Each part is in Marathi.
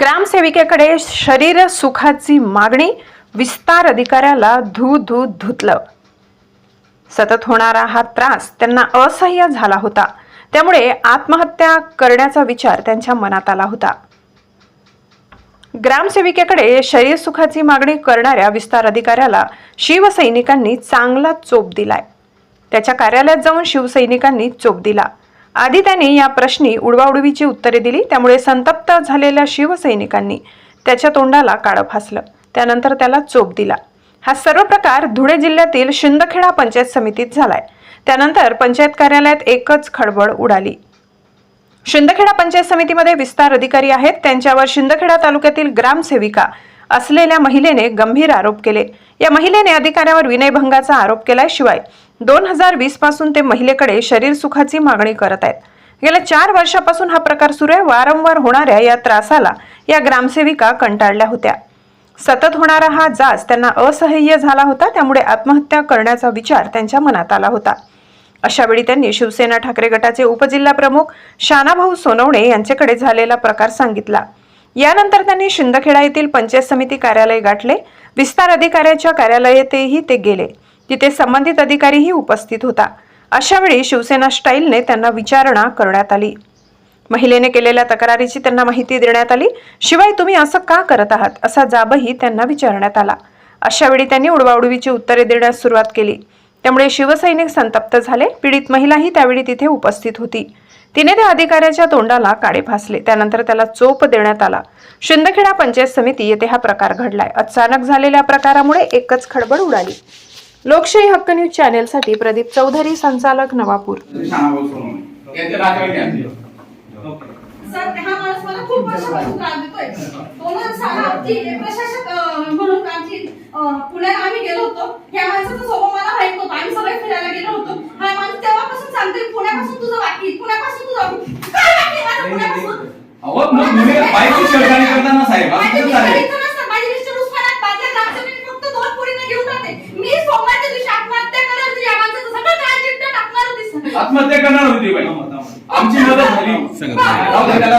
ग्रामसेविकेकडे शरीर सुखाची मागणी विस्तार अधिकाऱ्याला धू धू धुतलं. सतत होणारा हा त्रास त्यांना असह्य झाला होता. त्यामुळे आत्महत्या करण्याचा विचार त्यांच्या मनात आला होता. ग्रामसेविकेकडे शरीर सुखाची मागणी करणाऱ्या विस्तार अधिकाऱ्याला शिवसैनिकांनी चांगला चोप दिलाय. त्याच्या कार्यालयात जाऊन शिवसैनिकांनी चोप दिला. आधी त्याने या प्रश्नी उडवाउडवीची उत्तरे दिली त्यामुळे संतप्त झालेल्या शिवसैनिकांनी त्याच्या तोंडाला काळं फासलं. त्यानंतर त्याला चोप दिला. हा सर्व प्रकार धुळे जिल्ह्यातील शिंदखेडा पंचायत समितीत झालाय. त्यानंतर पंचायत कार्यालयात एकच खळबळ उडाली. शिंदखेडा पंचायत समितीमध्ये विस्तार अधिकारी आहेत. त्यांच्यावर शिंदखेडा तालुक्यातील ग्रामसेविका असलेल्या महिलेने गंभीर आरोप केले. या महिलेने अधिकाऱ्यावर विनयभंगाचा आरोप केल्याशिवाय दोन हजार वीसपासून ते महिलेकडे शरीर सुखाची मागणी करत आहेत. गेल्या चार वर्षापासून हा प्रकार सुरू आहे. वारंवार होणाऱ्या या त्रासाला या ग्रामसेविका कंटाळल्या होत्या. सतत होणारा हा जाच त्यांना असह्य झाला होता त्यामुळे आत्महत्या करण्याचा विचार त्यांच्या मनात आला होता. अशावेळी त्यांनी शिवसेना ठाकरे गटाचे उपजिल्हा प्रमुख शानाभाऊ सोनवणे यांच्याकडे झालेला प्रकार सांगितला. यानंतर त्यांनी शिंदखेडा येथील पंचायत समिती कार्यालय गाठले. विस्तार अधिकाऱ्याच्या कार्यालयातही ते गेले. तिथे संबंधित अधिकारीही उपस्थित होता. अशावेळी शिवसेना स्टाईलने त्यांना विचारणा करण्यात आली. महिलेने केलेल्या तक्रारीची त्यांना माहिती देण्यात आली. शिवाय तुम्ही असं का करत आहात? असा जाबही त्यांना विचारण्यात आला. अशावेळी त्यांनी उडवाउडवीची उत्तरे देण्यास सुरुवात केली. त्यामुळे शिवसैनिक संतप्त झाले. पीडित महिलाही त्यावेळी तिथे उपस्थित होती. तिने त्या अधिकाऱ्याच्या तोंडाला काळे फासले. त्यानंतर त्याला चोप देण्यात आला. शिंदखेडा पंचायत समिती येथे हा प्रकार घडलाय. अचानक झालेल्या प्रकारामुळे एकच खडबड उडाली. लोकशाही हक्क न्यूज चॅनेलसाठी प्रदीप चौधरी संचालक नवापूर. सर हा माणूस मला खूप वर्षापासून त्रास देतोय. दोन हजार सहा आमची अहो मग तुम्ही बाईकची छेडछाडी करताना साहेब? असं कसं चालेल आत्महत्या करणार होती. बाई. आमची मदत झाली. दे, त्याला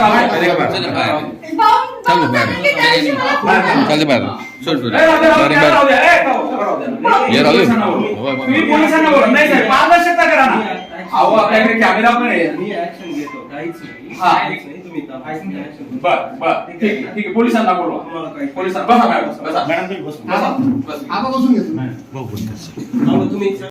चालू भाऊ बाहेर. सोड सोड. ये. पोलिसांना बोलवा. तुम्ही पोलिसांना बोलवा. नाही साहेब पारदर्शकता करा ना. अहो आपल्याकडे कॅमेरा पण आहे. मी ऍक्शन घेतो. काहीच नाही. हा. तुम्ही. बर बर. ठीक आहे. ठीक आहे. पोलिसांना बोलवा. पोलिसांना. बसा मॅडम. बसा. मॅडम तुम्ही बसून बसा. बसा. आबा बसून घेतो. मग तुम्ही